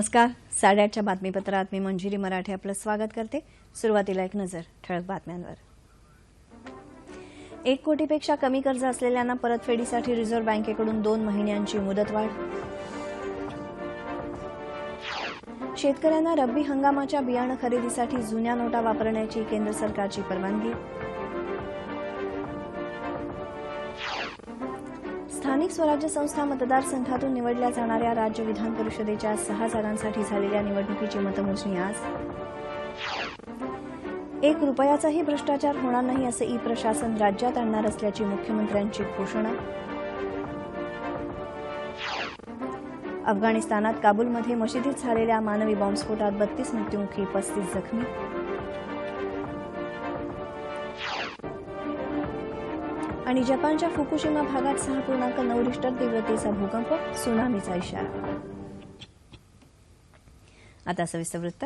नमस्कार. साडेआठच्या बातमीपत्रात मी मंजिरी मराठे आपलं स्वागत करते. सुरुवातीला एक नजर ठळक बातम्यांवर. एक कोटीपेक्षा कमी कर्ज असलेल्यांना परतफेडीसाठी रिझर्व्ह बँकेकडून दोन महिन्यांची मुदतवाढ. शेतकऱ्यांना रब्बी हंगामाच्या बियाणं खरेदीसाठी जुन्या नोटा वापरण्याची केंद्र सरकारची परवानगी. स्थानिक स्वराज्य संस्था मतदारसंघातून निवडल्या जाणाऱ्या राज्य विधान परिषदेच्या सहा जागांसाठी झालेल्या निवडणुकीची मतमोजणी आज. एक रुपयाचाही भ्रष्टाचार होणार नाही असं ई प्रशासन राज्यात आणणार असल्याची मुख्यमंत्र्यांची घोषणा. अफगाणिस्तानात काबूलमध्ये मशिदीत झालेल्या मानवी बॉम्बस्फोटात बत्तीस मृत्युमुखी पस्तीस जखमी. आणि जपानच्या फुकुशिमा भागात सहा पूर्णांक नऊ रिश्टर तीव्रतेचा भूकंप सुनामीचा इशारा. आता सविस्तर वृत्त.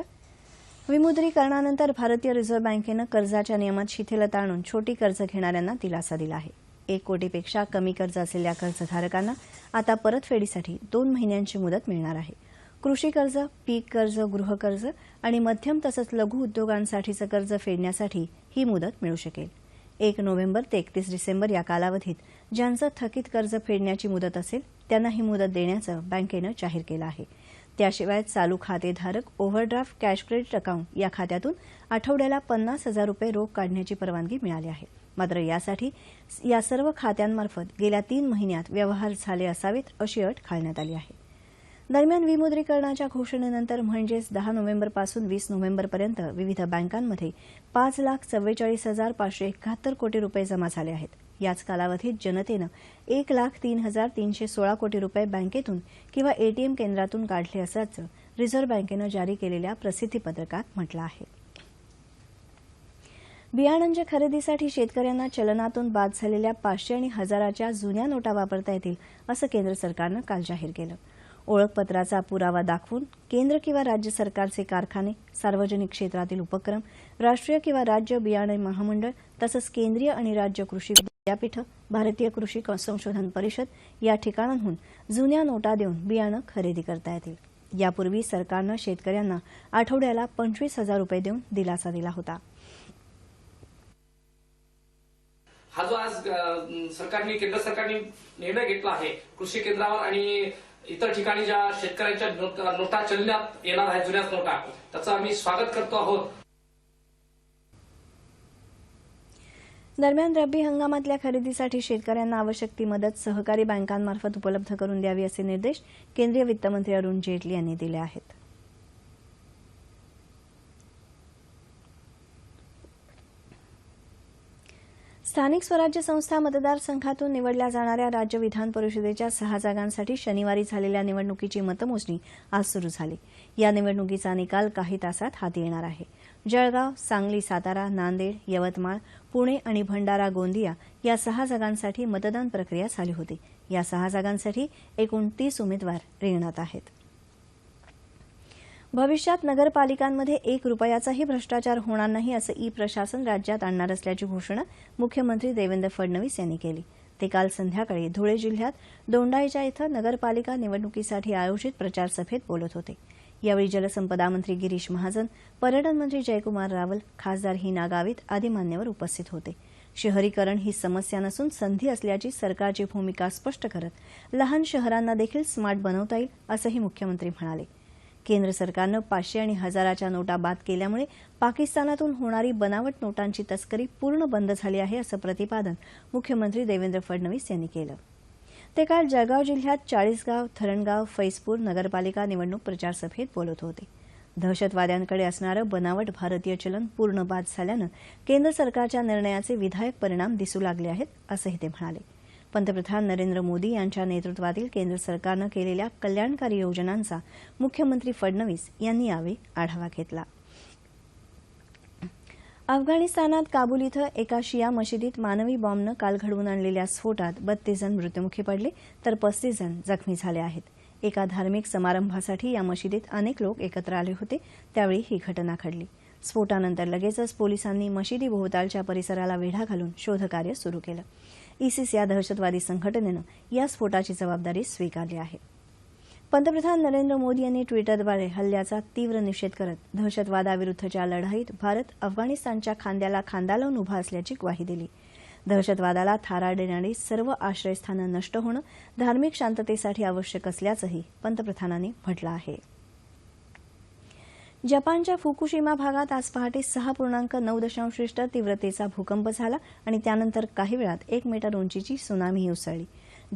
विमुद्रीकरणानंतर भारतीय रिझर्व्ह बँकेनं कर्जाच्या नियमात शिथिलता आणून छोटी कर्ज घेणाऱ्यांना दिलासा दिला आहे. एक कोटीपेक्षा कमी कर्ज असलेल्या कर्जधारकांना आता परतफेडीसाठी दोन महिन्यांची मुदत मिळणार आहे. कृषी कर्ज पीक कर्ज गृहकर्ज आणि मध्यम तसंच लघु उद्योगांसाठीचं कर्ज फेडण्यासाठी ही मुदत मिळू शकेल. एक नोव्हेंबर ते एकतीस डिसेंबर या कालावधीत ज्यांचं थकीत कर्ज फेडण्याची मुदत असेल त्यांना ही मुदत देण्याचं बँकेनं जाहीर केलं आहे. त्याशिवाय चालू खातेधारक ओव्हरड्राफ्ट कॅश क्रेडिट अकाउंट या खात्यातून आठवड्याला पन्नास हजार रुपये रोख काढण्याची परवानगी मिळाली आहे. मात्र यासाठी या सर्व खात्यांमार्फत गेल्या तीन महिन्यात व्यवहार झाले असावेत अशी अट घालण्यात आली आहे. दरम्यान विमुद्रीकरणाच्या घोषणेनंतर म्हणजेच दहा नोव्हेंबरपासून वीस नोव्हेंबरपर्यंत विविध बँकांमध्ये पाच लाख चव्वेचाळीस हजार पाचशे एकाहत्तर कोटी रुपये जमा झाले आहेत. याच कालावधीत जनतेनं एक लाख तीन हजार तीनशे सोळा कोटी रुपये बँकेतून किंवा एटीएम केंद्रातून काढले असल्याचं रिझर्व्ह बँकेनं जारी केलेल्या प्रसिद्धीपत्रकात म्हटलं आहे. बियाणांच्या खरेदीसाठी शेतकऱ्यांना चलनातून बाद झालेल्या पाचशे आणि हजाराच्या जुन्या नोटा वापरता येतील असं केंद्र सरकारनं काल जाहीर केलं. ओळखपत्राचा पुरावा दाखवून केंद्र किंवा राज्य सरकारचे कारखाने सार्वजनिक क्षेत्रातील उपक्रम राष्ट्रीय किंवा राज्य बियाणे महामंडळ तसंच केंद्रीय आणि राज्य कृषी विद्यापीठ भारतीय कृषी संशोधन परिषद या ठिकाणांहून जुन्या नोटा देऊन बियाणं खरेदी करता येतील. यापूर्वी सरकारनं शेतकऱ्यांना आठवड्याला पंचवीस हजार रुपये देऊन दिलासा दिला होता. हा जो आज सरकारने केंद्र सरकारने निर्णय घेतला आहे कृषी केंद्रावर आणि इतर ठिकाणी ज्या शेतकऱ्यांच्या नोटा चलण्यात येणार आहेत जुन्याच नोटा त्याचं आम्ही स्वागत करतो आहोत. दरम्यान रब्बी हंगामातल्या खरेदीसाठी शेतकऱ्यांना आवश्यक ती मदत सहकारी बँकांमार्फत उपलब्ध करून द्यावी असे निर्देश केंद्रीय वित्तमंत्री अरुण जेटली यांनी दिले आहेत. स्थानिक स्वराज्य संस्था मतदारसंघातून निवडल्या जाणाऱ्या राज्य विधान परिषदेच्या सहा जागांसाठी शनिवारी झालेल्या निवडणुकीची मतमोजणी आज सुरू झाली. या निवडणुकीचा निकाल काही तासात हाती येणार आहे. जळगाव सांगली सातारा नांदेड यवतमाळ पुणे आणि भंडारा गोंदिया या सहा जागांसाठी मतदान प्रक्रिया झाली होती. या सहा जागांसाठी एकूण तीस उमेदवार रिंगणात आहेत. भविष्यात नगरपालिकांमध्ये एक रुपयाचाही भ्रष्टाचार होणार नाही असं ई प्रशासन राज्यात आणणार असल्याची घोषणा मुख्यमंत्री देवेंद्र फडणवीस यांनी केली. ते काल संध्याकाळी धुळे जिल्ह्यात दोंडाईच्या इथं नगरपालिका निवडणुकीसाठी आयोजित प्रचारसभेत बोलत होते. यावेळी जलसंपदा मंत्री गिरीश महाजन पर्यटन मंत्री जयकुमार रावल खासदार हिना गावित आदी मान्यवर उपस्थित होते. शहरीकरण ही समस्या नसून संधी असल्याची सरकारची भूमिका स्पष्ट करत लहान शहरांना देखील स्मार्ट बनवता येईल असंही मुख्यमंत्री म्हणाले. केंद्र सरकारनं पाचशे आणि हजाराच्या नोटा बाद केल्यामुळे पाकिस्तानातून होणारी बनावट नोटांची तस्करी पूर्ण बंद झाली आहे असं प्रतिपादन मुख्यमंत्री देवेंद्र फडणवीस यांनी केलं. ते काल जळगाव जिल्ह्यात चाळीसगाव धरणगाव फैजपूर नगरपालिका निवडणूक प्रचारसभेत बोलत होते. दहशतवाद्यांकडे असणारं बनावट भारतीय चलन पूर्ण बाद झाल्यानं केंद्र सरकारच्या निर्णयाचे विधायक परिणाम दिसू लागले आहेत असंही ते म्हणाले. पंतप्रधान नरेंद्र मोदी यांच्या नेतृत्वातील केंद्र सरकारनं केलेल्या कल्याणकारी योजनांचा मुख्यमंत्री फडणवीस यांनी यावेळी आढावा घेतला. अफगाणिस्तानात काबूल इथं एका शिया मशिदीत मानवी बॉम्बनं काल घडवून आणलेल्या स्फोटात बत्तीस जण मृत्युमुखी पडले तर पस्तीस जण जखमी झाले आहेत. एका धार्मिक समारंभासाठी या मशिदीत अनेक लोक एकत्र आले होते त्यावेळी ही घटना घडली. स्फोटानंतर लगेचच पोलिसांनी मशिदी भोवतालच्या परिसराला वेढा घालून शोधकार्य सुरू केलं. इसिस या दहशतवादी संघटनेनं या स्फोटाची जबाबदारी स्वीकारली आहे. पंतप्रधान नरेंद्र मोदी यांनी ट्विटरद्वारे हल्ल्याचा तीव्र निषेध करत दहशतवादाविरुद्धच्या लढाईत भारत अफगाणिस्तानच्या खांद्याला खांदा लावून उभा असल्याची ग्वाही दिली. दहशतवादाला थारा देणारी सर्व आश्रयस्थानं नष्ट होणं धार्मिक शांततेसाठी आवश्यक असल्याचंही पंतप्रधानांनी म्हटलं आहे. जपानच्या फुकुशिमा भागात आज पहाटे सहा पूर्णांक नऊ दशांश रिश्टर तीव्रतेचा भूकंप झाला आणि त्यानंतर काही वेळात एक मीटर उंचीची सुनामीही उसळली.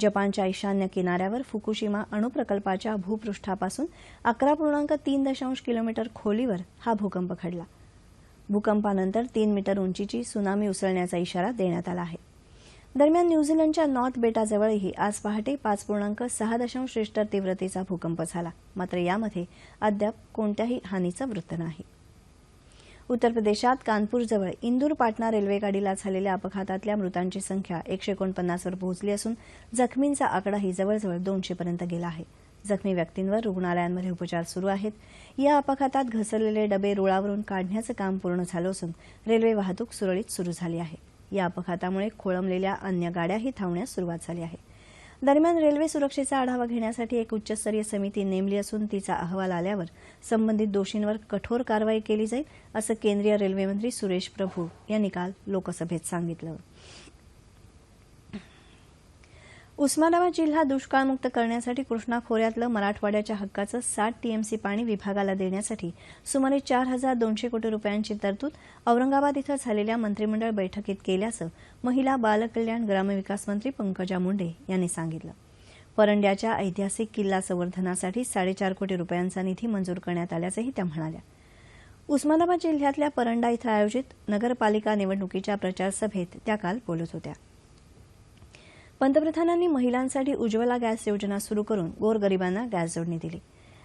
जपानच्या ईशान्य किनाऱ्यावर फुकुशिमा अणुप्रकल्पाच्या भूपृष्ठापासून अकरा पूर्णांक तीन दशांश किलोमीटर खोलीवर हा भूकंप घडला. भूकंपानंतर तीन मीटर उंचीची सुनामी उसळण्याचा इशारा देण्यात आला आहे. दरम्यान न्यूझीलंडच्या नॉर्थ बेटाजवळही आज पहाटे पाच पूर्णांक सहा दशांश रिश्टर तीव्रतेचा भूकंप झाला. मात्र यामध्ये अद्याप कोणत्याही हानीचं वृत्त नाही. उत्तर प्रदेशात कानपूरजवळ इंदूर पाटणा रेल्वेगाडीला झालेल्या अपघातातल्या मृतांची संख्या एकशे एकोणपन्नासवर पोहोचली असून जखमींचा आकडाही जवळजवळ दोनशेपर्यंत गेला आहे. जखमी व्यक्तींवर रुग्णालयांमध्ये उपचार सुरू आहेत. या अपघातात घसरलेले डबे रुळावरून काढण्याचं काम पूर्ण झालं असून रेल्वे वाहतूक सुरळीत सुरू झाली आहे. या अपघातामुळे खोळंबलेल्या अन्य गाड्याही थांबण्यास सुरुवात झाली आहे. दरम्यान रेल्वे सुरक्षेचा आढावा घेण्यासाठी एक उच्चस्तरीय समिती नेमली असून तिचा अहवाल आल्यावर संबंधित दोषींवर कठोर कारवाई केली जाईल असं केंद्रीय रेल्वेमंत्री सुरेश प्रभू यांनी काल लोकसभेत सांगितलं. उस्मानाबाद जिल्हा दुष्काळमुक्त करण्यासाठी कृष्णा खोऱ्यातलं मराठवाड्याच्या हक्काचं साठ टीएमसी पाणी विभागाला देण्यासाठी सुमारे चार हजार दोनशे कोटी रुपयांची तरतूद औरंगाबाद इथं झालेल्या मंत्रिमंडळ बैठकीत केल्याचं महिला बालकल्याण ग्रामविकास मंत्री पंकजा मुंडे यांनी सांगितलं. परंड्याच्या ऐतिहासिक किल्ला संवर्धनासाठी साडेचार कोटी रुपयांचा निधी मंजूर करण्यात आल्याचंही त्या म्हणाल्या. उस्मानाबाद जिल्ह्यातल्या परंडा इथं आयोजित नगरपालिका निवडणुकीच्या प्रचारसभेत त्या काल बोलत होत्या. पंतप्रधानांनी महिलांसाठी उज्ज्वला गॅस योजना सुरू करून गोरगरिबांना गॅस जोडणी दिली.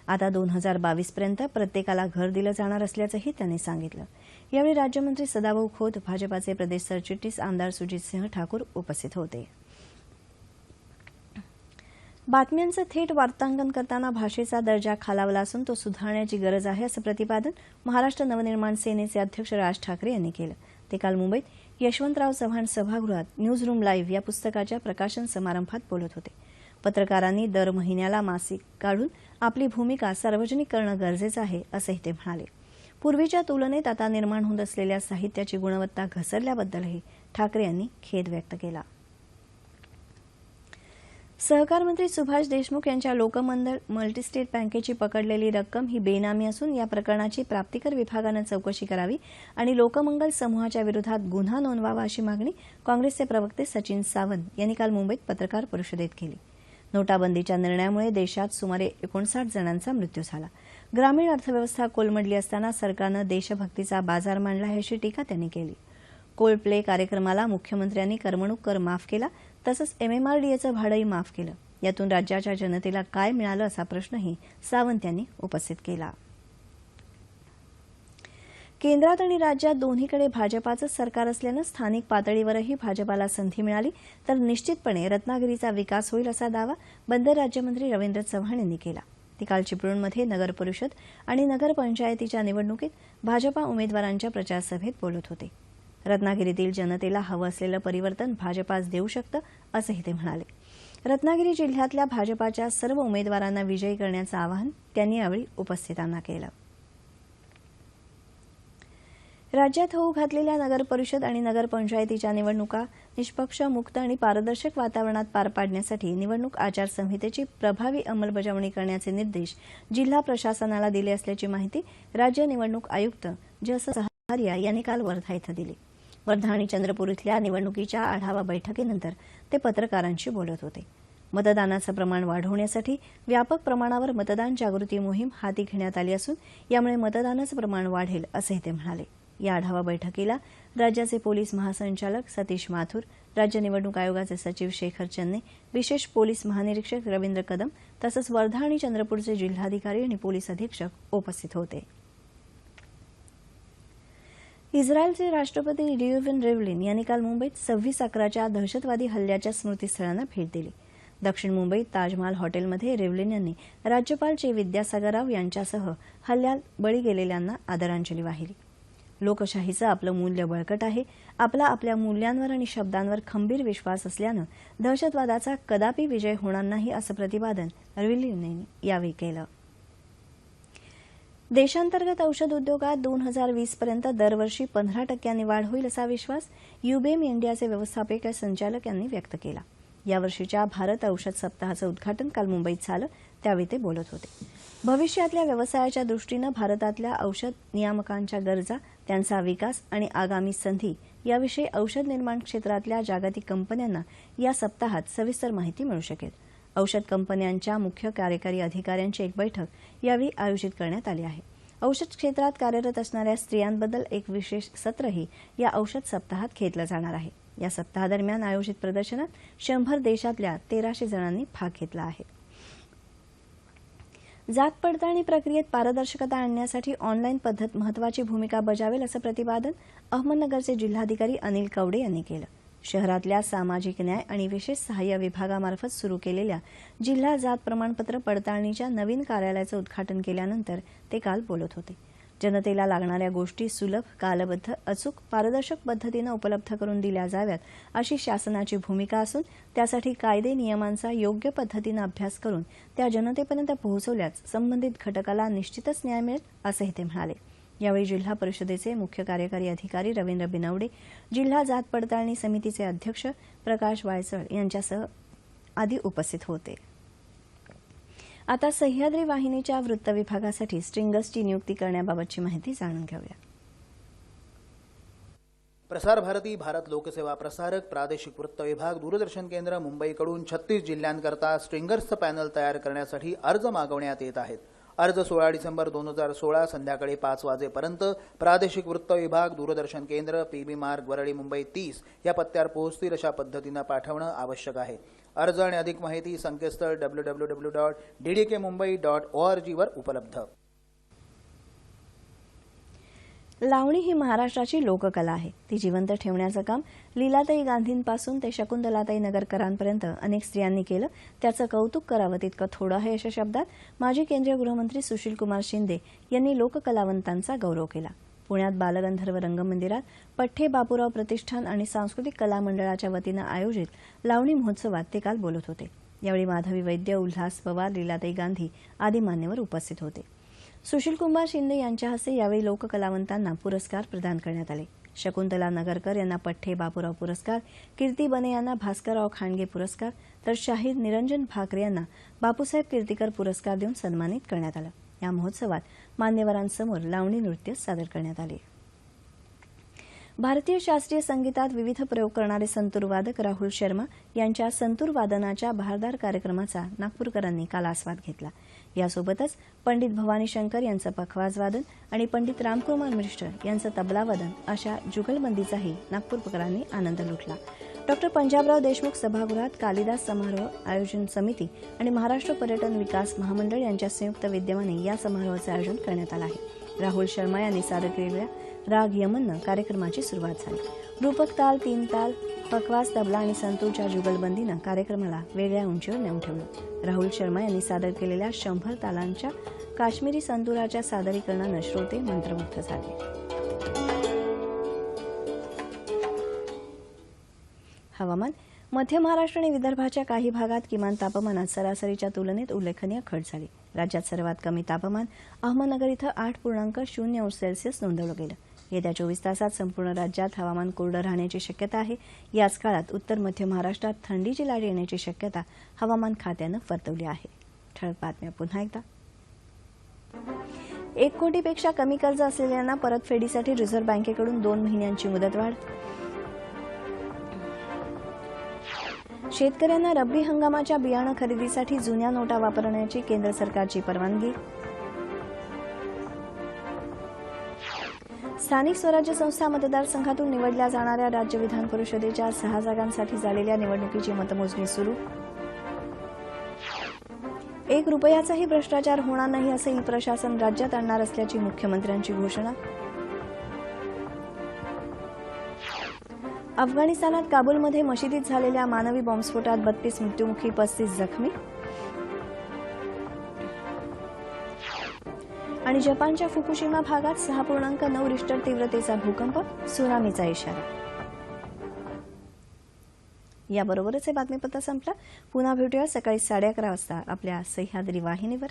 आता दोन हजार बावीसपर्यंत प्रत्येकाला घर दिलं जाणार असल्याचंही त्यांनी सांगितलं. यावेळी राज्यमंत्री सदाभाऊ खोत भाजपाचे प्रदेश सरचिटणीस आमदार सुजितसिंह ठाकूर उपस्थित होते. बातम्यांचं थेट वार्तांकन करताना भाषेचा दर्जा खालावला असून तो सुधारण्याची गरज आहे असं प्रतिपादन महाराष्ट्र नवनिर्माण सेनेचे अध्यक्ष राज ठाकरे यांनी केलं. ते काल मुंबईत यशवंतराव चव्हाण सभागृहात न्यूज रूम लाईव्ह या पुस्तकाच्या प्रकाशन समारंभात बोलत होते. पत्रकारांनी दर महिन्याला मासिक काढून आपली भूमिका सार्वजनिक करणं गरजेचं आहे असंही ते म्हणाले. पूर्वीच्या तुलनेत आता निर्माण होत असलेल्या साहित्याची गुणवत्ता घसरल्याबद्दलही ठाकरे यांनी खेद व्यक्त केला. सहकार मंत्री सुभाष देशमुख यांच्या लोकमंडळ मल्टीस्टेट बँकेची पकडलेली रक्कम ही बेनामी असून या प्रकरणाची प्राप्तिकर विभागानं चौकशी करावी आणि लोकमंगल समूहाच्या विरोधात गुन्हा नोंदवावा अशी मागणी काँग्रेसचे प्रवक्ते सचिन सावंत यांनी काल मुंबईत पत्रकार परिषदेत केली. नोटाबंदीच्या निर्णयामुळे देशात सुमारे एकोणसाठ जणांचा मृत्यू झाला. ग्रामीण अर्थव्यवस्था कोलमडली असताना सरकारनं देशभक्तीचा बाजार मांडला आहे अशी टीका त्यांनी केली. कोल्ड प्ले कार्यक्रमाला मुख्यमंत्र्यांनी करमणूक कर माफ केला तसंच एमएमआरडीएचं भाडंही माफ केलं. यातून राज्याच्या जनतेला काय मिळालं असा प्रश्नही सावंत यांनी उपस्थित केला. केंद्रात आणि राज्यात दोन्हीकडे भाजपाचं सरकार असल्यानं स्थानिक पातळीवरही भाजपाला संधी मिळाली. तर निश्चितपणे रत्नागिरीचा विकास होईल असा दावा बंदर राज्यमंत्री रवींद्र चव्हाण यांनी केला. ते काल चिपळूणमध्ये नगर परिषद आणि नगरपंचायतीच्या निवडणुकीत भाजपा उमेदवारांच्या प्रचारसभेत बोलत होते. रत्नागिरीतील जनतेला हवं असलेलं परिवर्तन भाजपाच देऊ शकतं असंही ते म्हणाले. रत्नागिरी जिल्ह्यातल्या भाजपाच्या सर्व उमेदवारांना विजयी करण्याचं आवाहन त्यांनी यावेळी उपस्थितांना केलं. राज्यात होऊ घातलेल्या नगरपरिषद आणि नगरपंचायतीच्या निवडणुका निष्पक्ष मुक्त आणि पारदर्शक वातावरणात पार पाडण्यासाठी निवडणूक आचारसंहितेची प्रभावी अंमलबजावणी करण्याचे निर्देश जिल्हा प्रशासनाला दिले असल्याची माहिती राज्य निवडणूक आयुक्त जस सहारिया यांनी काल वर्धा इथं दिली. वर्धा आणि चंद्रपूर इथल्या निवडणुकीच्या आढावा बैठकीनंतर ते पत्रकारांशी बोलत होते. मतदानाचं प्रमाण वाढवण्यासाठी व्यापक प्रमाणावर मतदान जागृती मोहीम हाती घेण्यात आली असून यामुळे मतदानाचं प्रमाण वाढेल असंही ते म्हणाले. या आढावा बैठकीला राज्याचे पोलीस महासंचालक सतीश माथुर राज्य निवडणूक आयोगाचे सचिव शेखर चन्ने विशेष पोलीस महानिरीक्षक रवींद्र कदम तसंच वर्धा आणि चंद्रपूरचे जिल्हाधिकारी आणि पोलीस अधीक्षक उपस्थित होते. इस्रायलचे राष्ट्रपती रियुव्हन रेव्हलिन यांनी काल मुंबईत सव्वीस अकराच्या दहशतवादी हल्ल्याच्या स्मृतीस्थळांना भेट दिली. दक्षिण मुंबईत ताजमहाल हॉटेलमध्ये रेव्हलिन यांनी राज्यपाल चे विद्यासागर राव यांच्यासह हल्ल्यात बळी गेलेल्यांना आदरांजली वाहिली. लोकशाहीचं आपलं मूल्य बळकट आहे आपला आपल्या मूल्यांवर आणि शब्दांवर खंबीर विश्वास असल्यानं दहशतवादाचा कदापि विजय होणार नाही असं प्रतिपादन रिव्हिलिन यांनी यावेळी केलं. देशांतर्गत औषध उद्योगात दोन हजार वीसपर्यंत दरवर्षी पंधरा टक्क्यांनी वाढ होईल असा विश्वास युबेम इंडियाचे व्यवस्थापकीय संचालक यांनी व्यक्त केला. यावर्षीच्या भारत औषध सप्ताहाचं उद्घाटन काल मुंबईत झालं त्यावेळी ते बोलत होते. भविष्यातल्या व्यवसायाच्या दृष्टीनं भारतातल्या औषध नियामकांच्या गरजा त्यांचा विकास आणि आगामी संधी याविषयी औषध निर्माण क्षेत्रातल्या जागतिक कंपन्यांना या सप्ताहात सविस्तर माहिती मिळू शकेल. औषध कंपन्यांच्या मुख्य कार्यकारी अधिकाऱ्यांची एक बैठक यावेळी आयोजित करण्यात आली आहे. औषध क्षेत्रात कार्यरत असणाऱ्या स्त्रियांबद्दल एक विशेष सत्रही या औषध सप्ताहात घेतलं जाणार आहे. या सप्ताहादरम्यान आयोजित प्रदर्शनात शंभर देशातल्या तेराशे जणांनी भाग घेतला आहे. जात पडताळणी प्रक्रियेत पारदर्शकता आणण्यासाठी ऑनलाईन पद्धत महत्वाची भूमिका बजावेल असं प्रतिपादन अहमदनगरचे जिल्हाधिकारी अनिल कवडे यांनी केलं. शहरातल्या सामाजिक न्याय आणि विशेष सहाय्य विभागामार्फत सुरू केलेल्या जिल्हा जात प्रमाणपत्र पडताळणीच्या नवीन कार्यालयाचं उद्घाटन केल्यानंतर ते काल बोलत होते. जनतेला लागणाऱ्या गोष्टी सुलभ कालबद्ध अचूक पारदर्शक पद्धतीनं उपलब्ध करून दिल्या जाव्यात अशी शासनाची भूमिका असून त्यासाठी कायदे नियमांचा योग्य पद्धतीनं अभ्यास करून त्या जनतेपर्यंत पोहोचवल्यास संबंधित घटकाला निश्चितच न्याय मिळेल असंही ते म्हणाले. यावेळी जिल्हा परिषदेचे मुख्य कार्यकारी अधिकारी रवींद्र बिनवडे जिल्हा जात पडताळणी समितीचे अध्यक्ष प्रकाश वायचळ यांच्यासह आदी उपस्थित होते. आता सह्याद्री वाहिनीच्या वृत्त विभागासाठी स्ट्रिंगर्सची नियुक्ती करण्याबाबतची माहिती जाणून घेऊया. प्रसार भारती भारत लोकसेवा प्रसारक प्रादेशिक वृत्त विभाग दूरदर्शन केंद्र मुंबईकडून छत्तीस जिल्ह्यांकरता स्ट्रिंगर्सचं पॅनल तयार करण्यासाठी अर्ज मागवण्यात येत आहेत. अर्ज सोळा डिसेंबर दोन हजार सोळा संध्याकाळी पाच वाजेपर्यंत प्रादेशिक वृत्त विभाग दूरदर्शन केंद्र पीबी मार्ग वरळी मुंबई तीस या पत्त्यावर पोहोचतील अशा पद्धतीनं पाठवणं आवश्यक आहे. अर्ज आणि अधिक माहिती संकेतस्थळ W W W dot D D K Mumbai dot O R जीवर उपलब्ध. लावणी ही महाराष्ट्राची लोककला आहे. ती जिवंत ठेवण्याचं काम लीलाताई गांधींपासून ते शकुंतलाताई नगरकरांपर्यंत अनेक स्त्रियांनी केलं. त्याचं कौतुक करावं तितकं थोडं आहे अशा शब्दात माजी केंद्रीय गृहमंत्री सुशीलकुमार शिंदे यांनी लोककलावंतांचा गौरव केला. पुण्यात बालगंधर्व रंगमंदिरात पठ्ठे बापूराव प्रतिष्ठान आणि सांस्कृतिक कला मंडळाच्या वतीनं आयोजित लावणी महोत्सवात ते काल बोलत होते. यावेळी माधवी वैद्य उल्हास पवार लीलाताई गांधी आदी मान्यवर उपस्थित होते. सुशीलकुमार शिंदे यांच्या हस्ते यावेळी लोककलावंतांना पुरस्कार प्रदान करण्यात आले. शकुंतला नगरकर यांना पठ्ठे बापूराव पुरस्कार कीर्ती बने यांना भास्करराव खांडगे पुरस्कार तर शाहीर निरंजन भाकरे यांना बापूसाहेब कीर्तीकर पुरस्कार देऊन सन्मानित करण्यात आलं. या महोत्सवात मान्यवरांसमोर लावणी नृत्य सादर करण्यात आले. भारतीय शास्त्रीय संगीतात विविध प्रयोग करणारे संतूर वादक राहुल शर्मा यांच्या संतूर वादनाच्या बहारदार कार्यक्रमाचा नागपूरकरांनी काल आस्वाद घेतला. यासोबतच पंडित भवानी शंकर यांचं पखवाजवादन आणि पंडित रामकुमार मिश्र यांचं तबलावादन अशा जुगलबंदीचाही नागपूरकरांनी आनंद लुटला. डॉक्टर पंजाबराव देशमुख सभागृहात कालिदास समारोह आयोजन समिती आणि महाराष्ट्र पर्यटन विकास महामंडळ यांच्या संयुक्त विद्यमाने या समारोहाचं आयोजन करण्यात आलं आहे. राहुल शर्मा यांनी सादर केलेल्या राग यमननं कार्यक्रमाची सुरुवात झाली. रूपक ताल तीन ताल पकवास तबला आणि संतूरच्या जुगलबंदीनं कार्यक्रमाला वेगळ्या उंचीवर नेऊन ठेवलं. राहुल शर्मा यांनी सादर केलेल्या शंभर तालांच्या काश्मीरी संतुराच्या सादरीकरणानं श्रोते मंत्रमुग्ध झाले. हवामान मध्य महाराष्ट्र आणि विदर्भाच्या काही भागात किमान तापमानात सरासरीच्या तुलनेत उल्लेखनीय घट झाली. राज्यात सर्वात कमी तापमान अहमदनगर इथं आठ पूर्णांक शून्य अंश सेल्सिअस नोंदवलं गेलं. येत्या चोवीस तासात संपूर्ण राज्यात हवामान कोरडं राहण्याची शक्यता आहे. याच काळात उत्तर मध्य महाराष्ट्रात थंडीची लाट येण्याची शक्यता हवामान खात्यानं वर्तवली आहे. ठळक बातम्या पुन्हा एकदा. एक कोटीपेक्षा कमी कर्ज असलेल्यांना परतफेडीसाठी रिझर्व्ह बँकेकडून दोन महिन्यांची मुदतवाढ शेतकऱ्यांना रब्बी हंगामाच्या बियाणं खरेदीसाठी जुन्या नोटा वापरण्याची केंद्र सरकारची परवानगी. स्थानिक स्वराज्य संस्था मतदारसंघातून निवडल्या जाणाऱ्या राज्य विधान परिषदेच्या सहा जागांसाठी झालेल्या निवडणुकीची मतमोजणी सुरू. एक रुपयाचाही भ्रष्टाचार होणार नाही असं ई प्रशासन राज्यात आणणार असल्याची मुख्यमंत्र्यांची घोषणा. अफगाणिस्तानात काबूलमध्ये मशिदीत झालेल्या मानवी बॉम्बस्फोटात बत्तीस मृत्युमुखी पस्तीस जखमी. आणि जपानच्या फुकुशिमा भागात सहा पूर्णांक नऊ रिश्टर तीव्रतेचा भूकंप सुनामीचा इशारा. याबरोबरच हे बातमीपत्र संपलं. पुन्हा भेटूया सकाळी साडे अकरा वाजता आपल्या सह्याद्री वाहिनीवर.